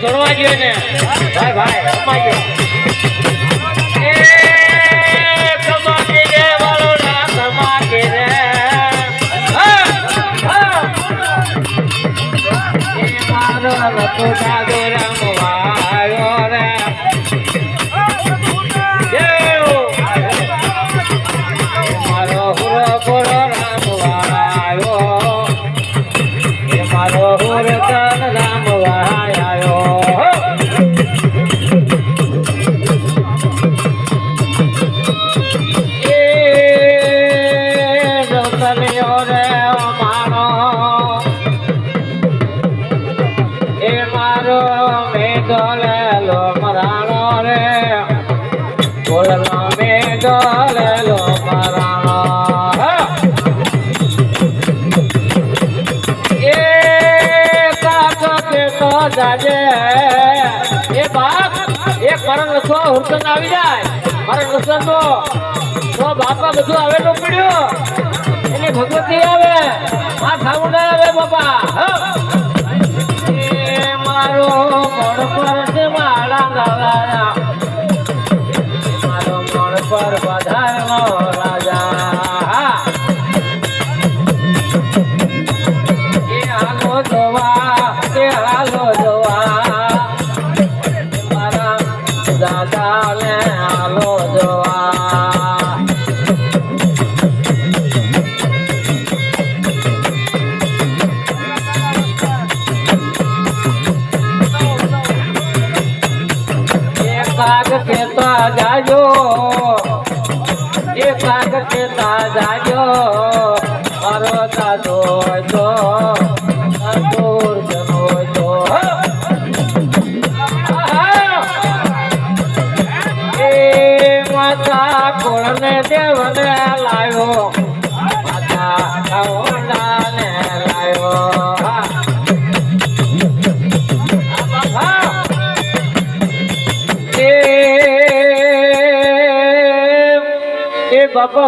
જોડવા જોઈએ ને. ભાઈ ભાઈ લખો આવી જાય. મારે લખન તો તો બાપા બધું આવે તો પડ્યું. એની ભગવતી આવે. આ ઠામુંડા આવે બાપા. મારો મણ પર માળા મારા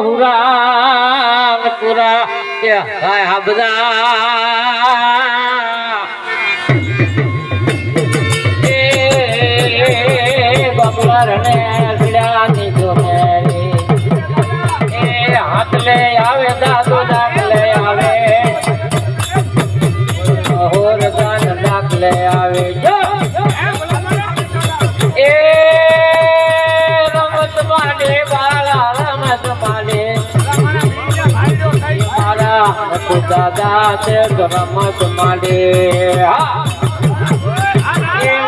એ બાપા હુરા પુરા એ હાય હા બધા દાદા છે રમત માડે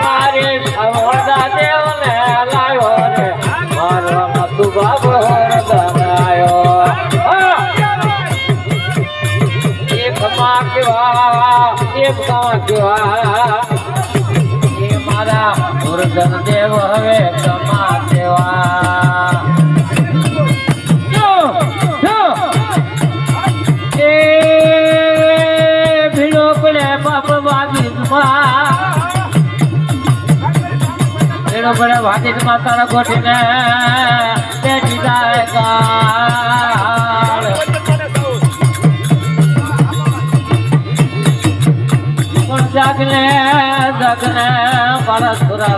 મારે એક માં કેવા એ મારા મુરદન દેવ હવે કમા પડે વાગીમાં તારા ગોઠીને બેઠી જાય. પણ જાગને જગને મારા સુરા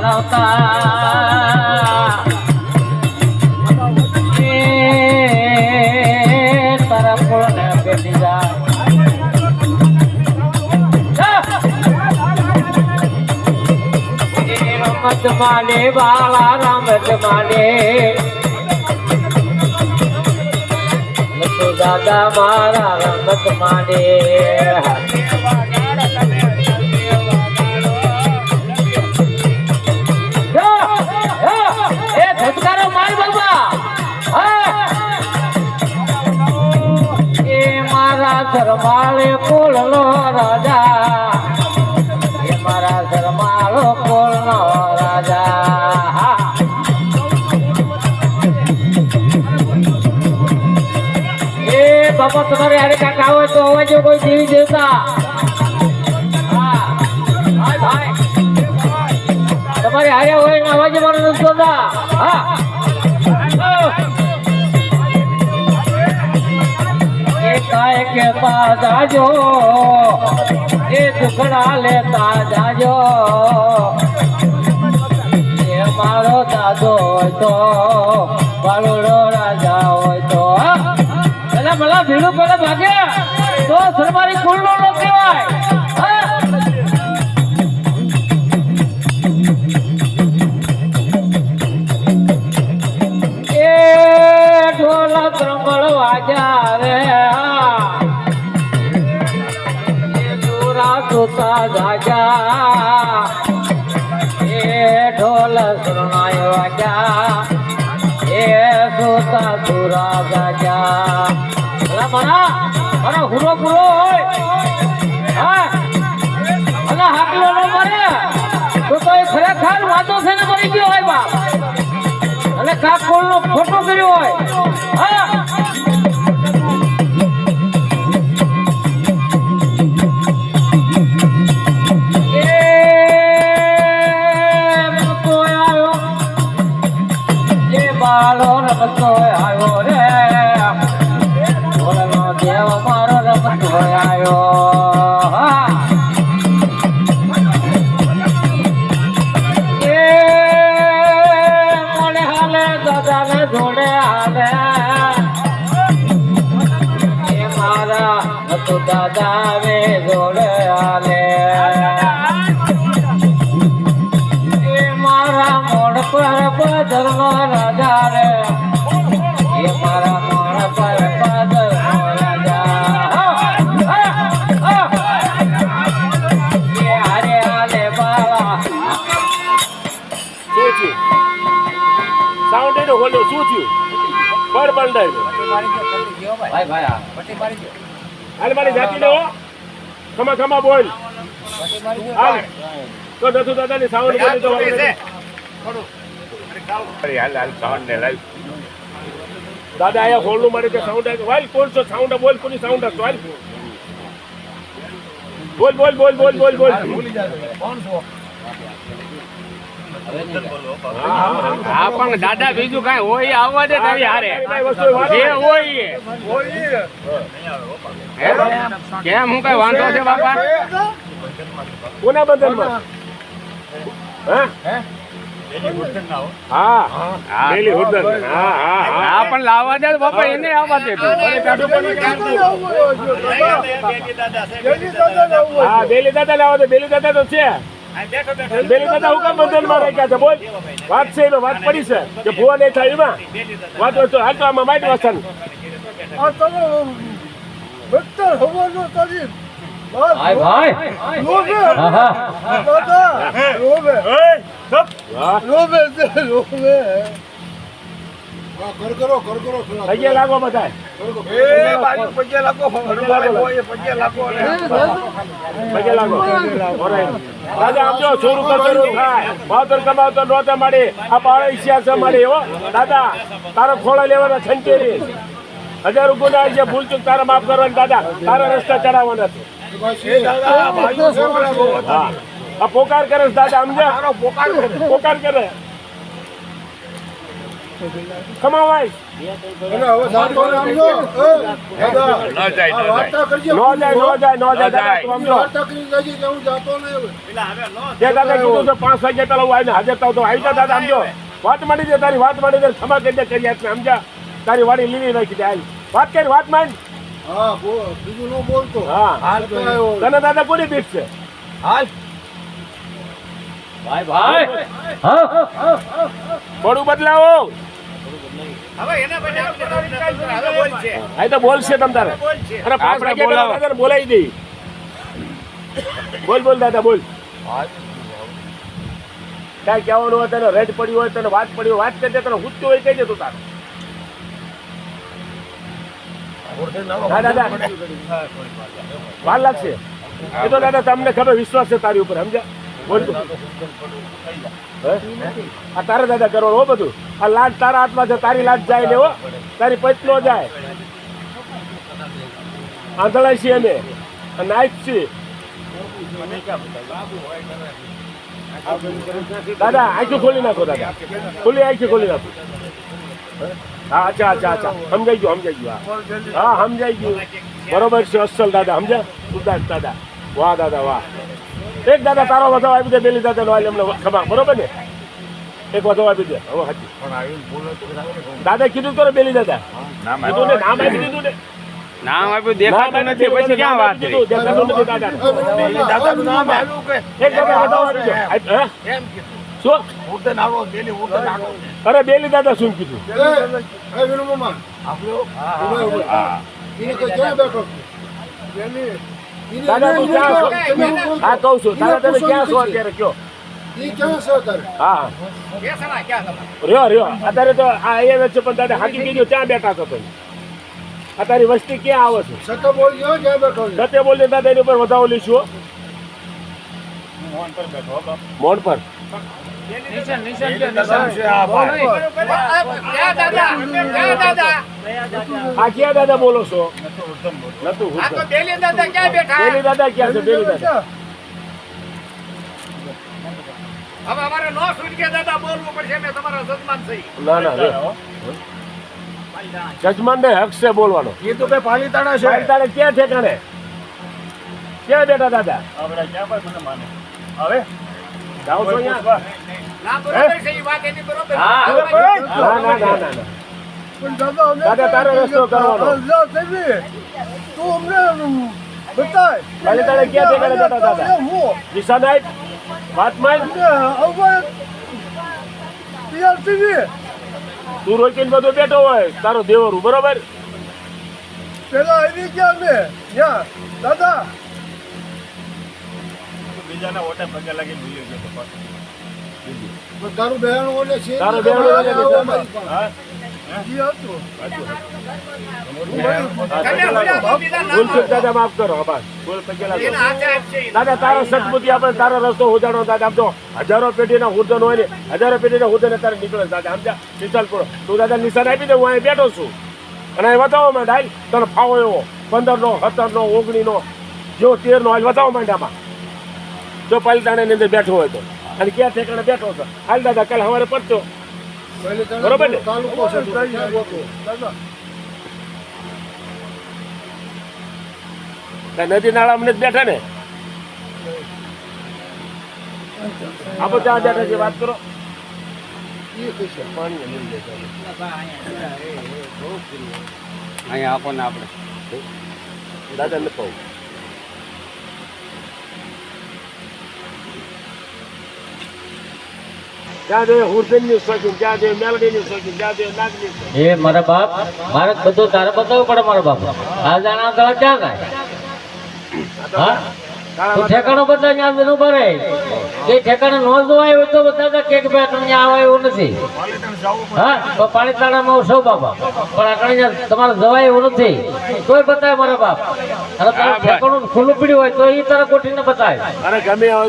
એ રમત માને વાળા રમત માને લખો દાદા મારા રમત માને એ ધબકારો માર બાબા. હા. એ મારા ધર્માળે કુળનો રાજા. મારા ધર્માળો કુળનો બાપા, તમારે અરે કાકા હોય તો અવાજો કોઈ દેવી દેવતા. તમારે હારે હોય ને અવાજે મારો નતો હા. કે એ દુખડા લેતા જાજો. એ મારો દાદો તો બરોડો રાજ પેલા ભલા ભીડું પેલા ભાગે. તો સરમારી કુલ નો કહેવાય. એ ઢોલ ત્રંબળ વાજા સુતા જાજા એ ઢોલ શરણાય વાજા એ સુતા દુરા મારા હુરો હતું દાદા વે જોડે આલે. એ મારા મોડ પર બદલ રાજા રે એ મારા મોડ પર બદલ સાઉન્ડ એનો શું થયું? પર બંધાય. ભાઈ ભાઈ આ. હાલ મારી જાતી નો ખમા ખમા બોલ. હાલ. તો નથુ દાદા ની સાવન બોલી તો હાલ હાલ સાવન ને લાવ દાદા આયા ખોલનું મારે કે સાઉન્ડ આવે વાલ, કોણ છો? સાઉન્ડ બોલ, કોની સાઉન્ડ હશે? વાલ. બોલ બોલ બોલ બોલ બોલ બોલ. હા પણ દાદા બીજું કઈ હોય આવવા દે તારી હારે. જે હોય કેમ? હું કઈ વાંધો છે બાપા? કોના બંધનમાં હા? હા. હા. હા. હા હા હા. પણ લાવવા દે બાપા એને આવવા દે હા બેલી દાદા લાવવા દે બેલી દાદા તો છે. બેલી દાદા હું કામ બંધન રાખ્યા છે. બોલ. વાત છે એનો વાત પડી છે. કે ભૂવા નહીં થાય એમાં. વાત હોય તો હાલ તો આમાં માઇટ વાસન ભાઈ. ભાઈ હા હા. લાગો બધા પગે લાગો Alright. દાદા આમ જો છોરું થાય. માવતર કમાવતો નહોતા મળે આ પાળો ઇતિહાસ મળે હો. દાદા તારા ખોળા લેવાના છંટેરી હજારો ગુના છે ભૂલ ચૂક તારા માફ કરવાની. દાદા તારા રસ્તા ચડાવવાના છે. પોકાર કરે દાદા સમજ્યા પોકાર કરે. પોકાર ન જાય on, જાય નો જાય નો જાય. નો જાય દાદા તું સમજો. તે દાદા કીધું છે પાંચ વાગ્યા પેલા હું આવીને હાજર થાવ તો આવી જા દાદા સમજો. વાત માંડી દે તારી વાત માંડી દે ક્ષમા કરી દે કરી આપને સમજા. તારી વાડી લીલી નાખી દે હાલ. વાત કરી વાત માંડ બીજું ન બોલતો. હા. તને દાદા કોની બીક છે? ભાઈ ભાઈ. થોડું બદલાવો. આ તો બોલશે તમ તારે. અને પાંચ વાગ્યા પેલા બોલાવો. દઈ બોલ બોલ દાદા બોલ. કાંઈ કહેવાનું હોય તને રેડ પડ્યું હોય તને વાત પડી હોય વાત કરી દે તને હુચ્ચું હોય કહી દે તું તારે. દાદા. વાર લાગશે. એ તો દાદા તમને ખબર વિશ્વાસ છે તારી ઉપર સમજ્યા? આ તારે દાદા કરો હો બધું. આ લાજ તારા હાથમાં છે, તારી લાટ જાય લેવો તારી નો જાય. આંધળા છીએ અમે. નાઈટ છીએ. દાદા, આંખી ખોલી નાખો, દાદા. ખુલ્લી આખી ખોલી નાખો. હા? અચ્છા અચ્છા અચ્છા. સમજાઈ ગયું સમજાઈ ગયું, હા. સમજાઈ ગયું. બરોબર છે, અસલ દાદા, સમજ્યા? સુદાસ દાદા. વાહ દાદા, વાહ. એક દાદા તારો વધો આપી દે પેલી દાદા નો એમને ખબર બરોબર ને? એક વધો આપી દે હવે ખરા. દાદા કીધું તો બેલી દાદા. કીધું ને નામ આપી દીધું ને. નામ આપ્યું દેખાતું નથી પછી ક્યાં વાત કરી દાદાને. નામ એક દાદા? એમ. કીધું. અરે બેલી દાદા શું કીધું. આપણો? બેઠો દાદા તું ક્યાં છો? હું કહું છું. દાદા તમે ક્યાં છો અત્યારે? કયો? હા. રહ્યો રહ્યો. અત્યારે તો આ જ છે પણ દાદા હાકી ગયો ત્યાં બેઠા છો તમે. અત્યારે વસ્તી ક્યાં આવે છે? સતો ક્યાં બેઠો દાદા એની ઉપર વધાવો લઈશું હો. મોન પર આ ક્યાં દાદા? બોલો છો? નતું હુકમ. બેલી દાદા ક્યાં છે? બેલી દાદા. હવે અમારે નો છૂટકે દાદા બોલવું પડશે મેં તમારા સન્માન થઈ ના ના જજમાન ને હક છે બોલવાનો. એ તો કઈ પાલીતાણા છે? તારે ક્યાં ઠેકાણે? ક્યાં બેઠા દાદા? હવે જાઓ છો અહીંયા? ના બરોબર છે એ વાત એની બરોબર હા. ના ના ના ના પણ દાદા અમે દાદા, તારો રસ્તો કરવાનો. અલ્લાહ દેવી, તું અમને બતાય. મારી તારે ક્યાં ઠેકાણે જતા દાદા હું? દિશા નાઈટ વાત માન અવય પિયર ટીવી તું રોકીને બધો બેઠો હોય તારો દેવરું બરોબર? પેલા આવી ગયા અમે. યા દાદા તારું ઓટે ઓલે લાગી ભૂલી ગયો તો છે. તારું જી ઓલે છે તારું દાદા ઓલે છે હા? બસ. કરો. દાદા તારો સદબુદ્ધિ આપણે તારો રસ્તો ઉજાડો દાદા આમ તો હજારો પેઢીના હુદન હોય ને હજારો પેઢીના હુદન તારે નીકળે દાદા આમ જા નિશાન પૂરો તું દાદા નિશાન આપી દે હું અહીં બેઠો છું. અને અહીં બતાવો માં ડાય તને ફાવો એવો. પંદર નો સત્તર નો ઓગણી નો જો તેર નો હાલ બતાવો માંડ્યામાં જો પાલિતાણા ની અંદર બેઠો હોય તો. અને ક્યાં ઠેકાણે બેઠો હતો હાલ દાદા કાલે સવારે પડતો બરોબર ને? નદી નાળા અમને જ બેઠા ને? આપો ત્યાં બેઠા છે વાત કરો. અહીંયા આપો ને આપણે. દાદા ને એ મારા બાપ મારે બધું તારે બતાવવું પડે મારા બાપ આ જાણા તો ક્યાં થાય હા? ઠેકાણો બધા ત્યાં ઊભા રહે. ઠેકાણે નો જોવાય હોય તો બધા કે કે ભાઈ તમે એવું નથી. હા? તો પાણીતાણામાં સૌ બાપા. પણ આ કણે તમારે જવાય એવું નથી. તોય બતાવે મારા બાપ. અને તારું ઠેકાણું ખુલ્લું પડ્યું હોય તો એ તારા કોઠીને બતાવે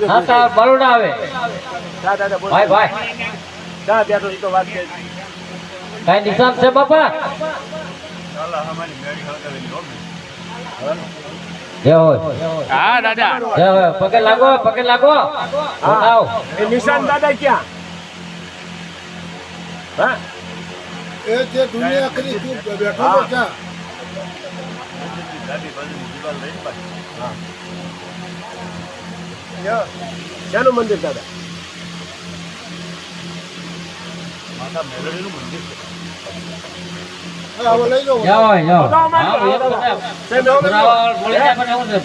હા તાર બરોડા આવે. જા દાદા બોલ. ભાઈ ભાઈ. ચા બેઠો ઈ તો વાત છે. કઈ નિશાન છે બાપા? જે હોય. હા દાદા. જે હોય પગે લાગો પગે લાગો. આવ એ નિશાન દાદા ક્યાં? હા? એ તે દુનિયા કરી તું બેઠો મંદિર દાદા હા, હવે લઈ લો જાઓ જાઓ બતાવો મને. હા, એ બધા પુરાવા મળી જાય પણ એવું છે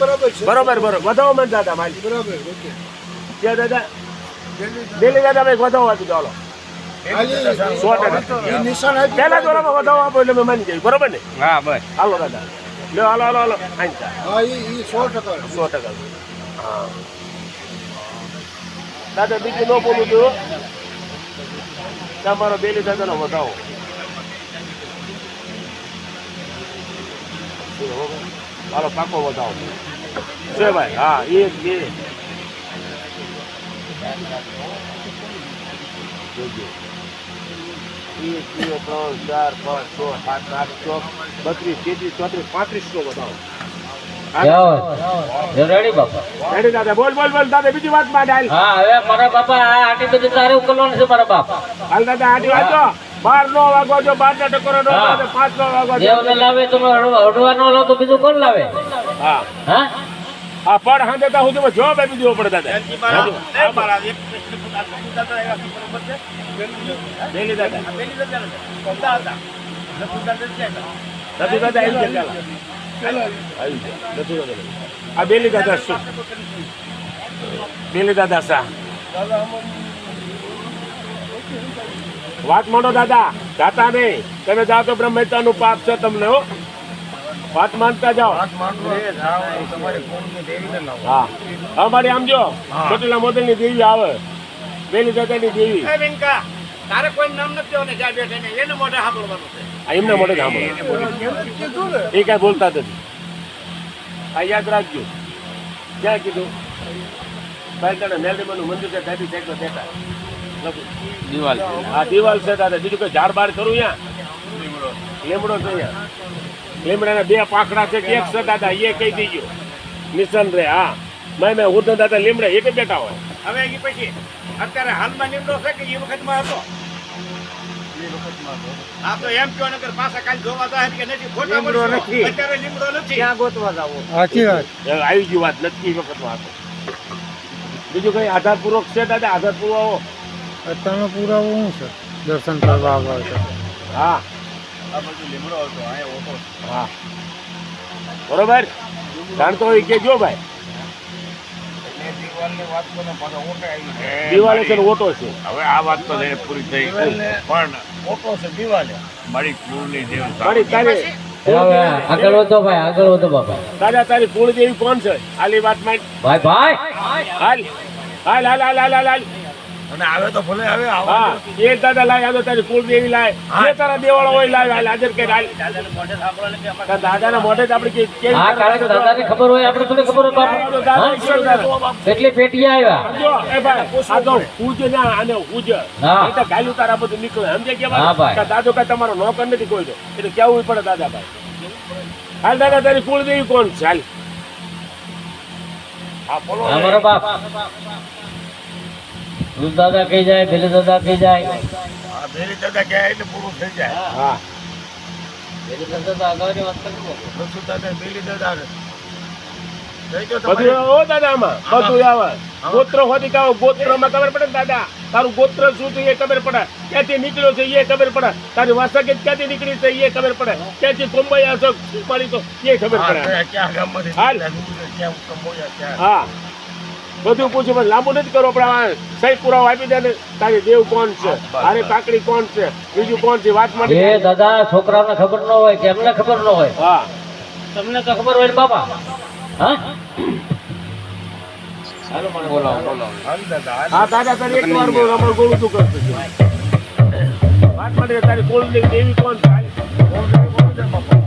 બરાબર છે. બરોબર બરોબર. વધાવો મને દાદા માલી. બરાબર ક્યાં દાદા દિલ્હી દાદા. ભાઈ વધાવો હતું ચાલો સો ટકા. પહેલા દોરામાં વધાવો આપો એટલે મેં માની જાય બરોબર ને? હા બસ. હાલો દાદા. લો હાલો હાલો હાલો. હા ઈ ઈ સો ટકા. સો ટકા. હા. દાદા, બીજું ન બોલું તો તમારો બેલી દાદાનો વધાવો. મારો પાકો વધાવો. છે ભાઈ? હા એક બે. એક બે ત્રણ, ચાર, પાંચ, છ, સાત, આઠ, ચોક, બત્રીસ, તેત્રીસ, ચોત્રીસ, પાંત્રીસ વધાવો. રેડી બાપા. રેડી દાદા બોલ બોલ બોલ દાદા બીજી વાતમાં હાલ હા હવે મારા બાપા આ આટી બધી તારે ઉકલવાનું છે મારા બાપ. હાલ દાદા આટી વાંચો બાર નો વાગો જો બાર ના ટકોરો નો હા. પાંચ નો વાગો લાવે તમે હળવા હળવા નો લો તો બીજું કોણ લાવે? હા. હા? આ પડ હાંધે ત્યાં સુધીમાં જવાબ આપી દેવો પડે? દાદા. દાદા. દાદા. આ હતા. દાદા શું? બેલી દાદા શા વાત માનો દાદા દાતા નહીં. તમે જાઓ તો બ્રહ્મનું પાપ છે તમને હો. વાત માનતા જાઓ. હા અમારી આમ જો ચોટીલા મોદલની દેવી આવે. બેલી દાદા ની દેવી તારે કોઈ નામ નથી દેવાનું જ્યાં બેઠે ને મોઢે સાંભળવાનું છે. એમના મોઢે સાંભળો. એ કઈ બોલતા જ નથી. આ યાદ રાખજો. ક્યાં કીધું? ભાઈ મેલડીમાનું મંદિર છે દાદી સાઈડમાં બેઠા. દિવાલ આ દિવાલ છે દાદા. બીજું કોઈ ઝાડ બાર કરું ત્યાં લીમડો છે લીમડાના બે પાંખડા છે કે એક છે દાદા. એ કહી દીજો. નિશાન રે હા. મેં મેં હું દાદા લીમડા એક બેઠા હોય. હવે પછી અત્યારે હાલમાં લીમડો છે કે એ વખતમાં હતો? હા તો. એમ કહો નકર પાછા કાલ જોવા જાય કે નથી ખોટા લીમડો નથી. અત્યારે લીમડો નથી. સાચી વાત. આવી ગઈ વાત નથી એ વખતમાં બીજું કઈ આધારપૂર્વક છે દાદા? આધારપૂર્વક આવો તમે પુરાવો શું છે? દર્શન કરવા આવો છે. હા. આ બધું લીમડો હતો અહીંયા ઓટો. હા. બરોબર? જાણતો હોય કે જો ભાઈ. દિવાલે છે ઓટો છે. હવે આ વાત તો પૂરી થઈ પણ ઓટો છે દિવાલે મારી કુળની દેવ તારી તારી આગળ વધો ભાઈ આગળ વધો બાપા. દાદા તારી કુળદેવી કોણ છે? આલી વાતમાં ભાઈ ભાઈ. હાલ હાલ હાલ હાલ હાલ હાલ હાલ. અને આવે તો ભલે આવે હા એ દાદા લાય આ તારી કુળ દેવી લાય જે તારા દેવાળો હોય લાય આજે હાજર કે હાલ દાદાને મોઢે સાંભળો કે અમારે તારા દાદાના મોઢે જ આપણે કે હા કારણ કે દાદાને ખબર હોય આપણે થોડી ખબર હોય દાદા. કેટલી પેટીયા આવ્યા. એ ભાઈ આ તો પૂજ ના અને ઉજ હા. એ તો ગાયું તારા બધું નીકળે. સમજે કે હા, ભાઈ. દાદો કે તમારો નોકર નથી કોઈ તો. એટલે કેવું પડે દાદા ભાઈ? હાલ દાદા તારી કુળદેવી કોણ છે? હાલ. હા બોલો. અમારો બાપ. દૂધ દાદા કહી જાય ભેલે દાદા કહી જાય. હા દાદા કહે એટલે પૂરું થઈ જાય. હા. ભેલે દાદા તો વાત કરી દો. દાદા ભેરી દાદા બધું તમારે. આવે હો દાદા આમાં. બધું આવે. ગોત્ર હોતી કાવ ગોત્રમાં ખબર પડે દાદા? તારું ગોત્ર શું છે એ ખબર પડે. ક્યાંથી નીકળ્યો છે એ ખબર પડે. તારી વાસકેત ક્યાંથી નીકળી છે એ ખબર પડે. ક્યાંથી કોંબાઈ છો પાડી તો એ ખબર પડે. હાલ. હા. બધું પૂછ્યું પણ લાંબુ નથી કરો પણ સહી પુરાવો આપી દે ને તારી દેવ કોણ છે? અરે કાકડી કોણ છે? બીજું કોણ છે? વાત એ માટે દાદા છોકરાઓને ખબર ન હોય કે એમને ખબર ન હોય. હા. તમને તો ખબર હોય બાપા. હા? હાલો મને બોલાવો બોલાવો. હાલ દાદા હાલ. હા દાદા તારી એક વાર બોલ અમારું ગોળું તું કરતો છે. વાત માટે તારી કોળ દેવી કોણ છે? બાપા.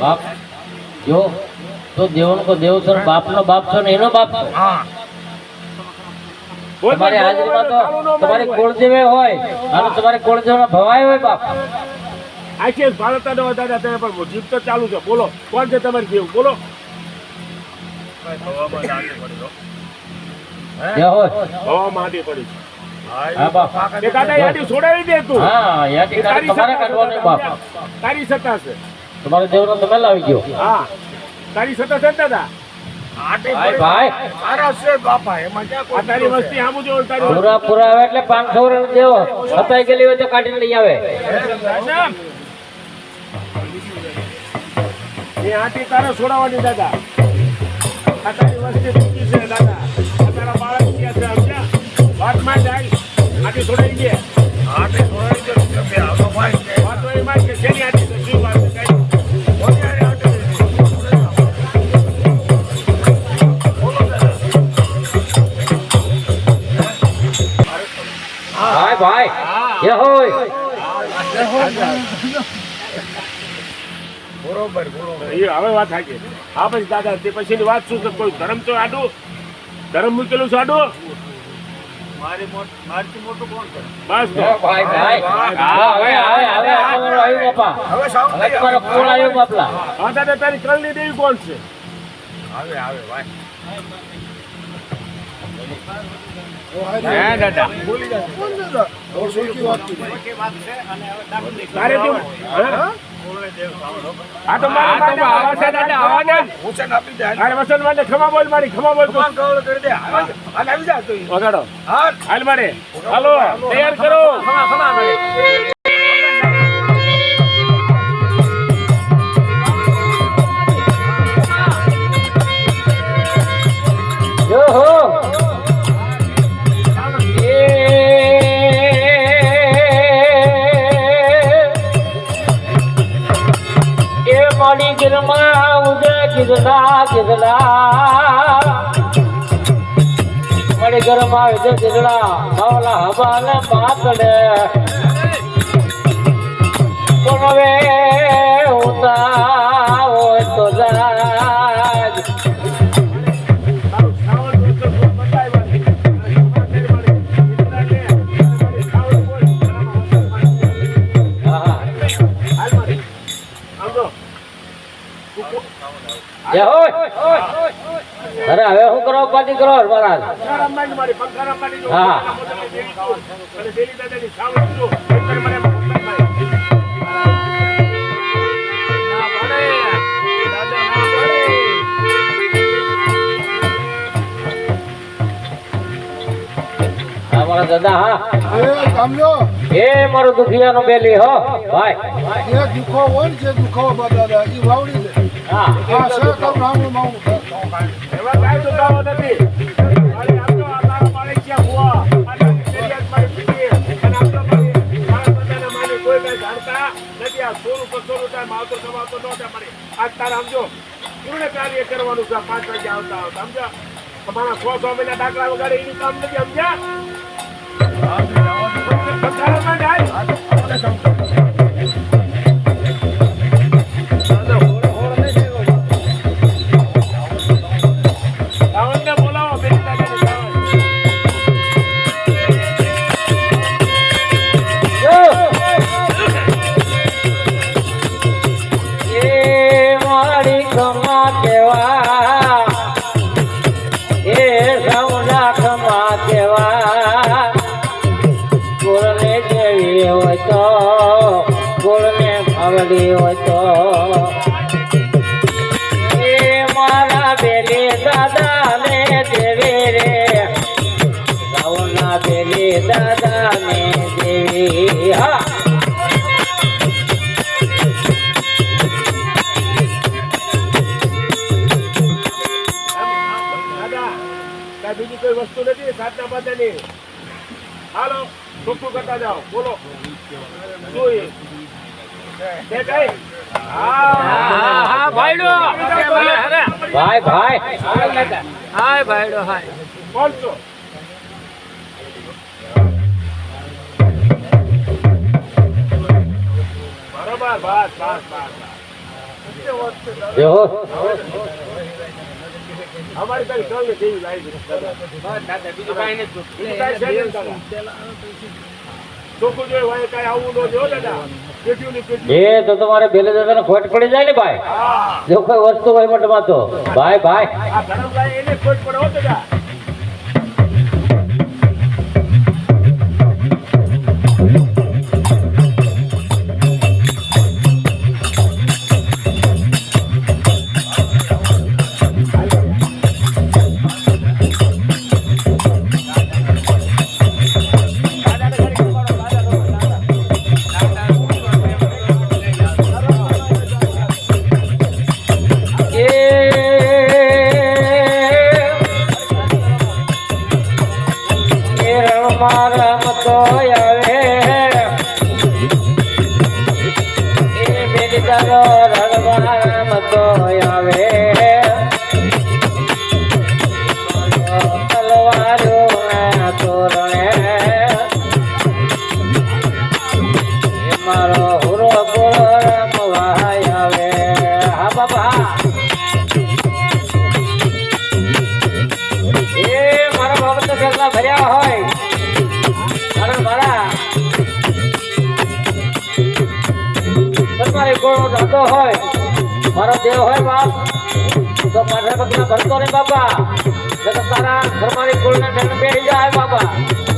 બાપ. જો તો દેવનો કો દેવ છો ને બાપનો બાપ છો ને એનો બાપ છો. તમારી હાજરીમાં તો તમારી હોય. હોય અને તમારી કુળદેવનો ભવાય હોય બાપ. આખી ભારત નો દાદા તમે પણ જીપ તો ચાલુ છે. બોલો કોણ છે તમારી દેવ બોલો. કાંઈ થવામાં પડી બાપ. તારી સત્તા છે. તમારા દેવરો તમે લાવી ગયો. હા તારી સત્તા દાદા. જો તારી પૂરા પૂરા આવે એટલે પાંચસો દેવો. હતાઈ ગયેલી હોય તો કાઢીને લઈ આવે. એ આથી તારે છોડાવવાની દાદા. આ તારી વસ્તી ચૂકી છે દાદા. આ તારા બાળક ક્યાં છે સમજ્યા? વાતમાં જાય. છોડાવી દે. આટલી એ હવે વાત થાય હા પછી દાદા તે પછીની વાત શું છે? કોઈ ધર્મ તો આડું? ધર્મ મૂકેલું છે આડું? છે? તારી આવે આવે કરી. આ તો મારા તો આવા છે. દાદા આવા ને અરે વસંત માટે ખમા બોલ મારી ખમા બોલ તું. વગાડો હાલ. મારે. હાલો તૈયાર કરો. જો હો એ એ મારી ગિરમાં ઉદે ગિરલા ગિરલા મારી ગિરમાં ઉદે ગિરલા માવલા હવાલે માતડે અરે હવે શું કરો? પાટી કરો મહારાજ હા. દાદા હા. એ મારો દુખિયાનો બેલી હો. ભાઈ. જે દુખો હોય ને જે દુખો દાદા, એ વાવડી લે. હા. છે તો રામનું માવું. કાર્ય કરવાનું છે? પાંચ વાગે આવતા આવતા સમજ્યા? તમારા સો સો મહિના દાખલા વગાડે એનું કામ નથી સમજ્યા? હોય તો. એ મારા બેલી દાદા ને દેવી રે. સૌના બેલી દાદા દેવી. હા. બીજી કોઈ વસ્તુ નથી, સાતના માતાની હાલો ટૂંકું કરતા જાઓ, બોલો. શું એ? તે કઈ? હા ભાઈ ભાઈ. હાય ભાઈડો અમારી એ તો તમારે બેલે દાદાને ખોટ પડી જાય ને ભાઈ. જો કોઈ વસ્તુ હોય મોટમાં તો. ભાઈ ભાઈ. મારા બધા ભરતો ને બાપા. તો તારા ઘરમાની કુળના ધન બેહી જાય બાબા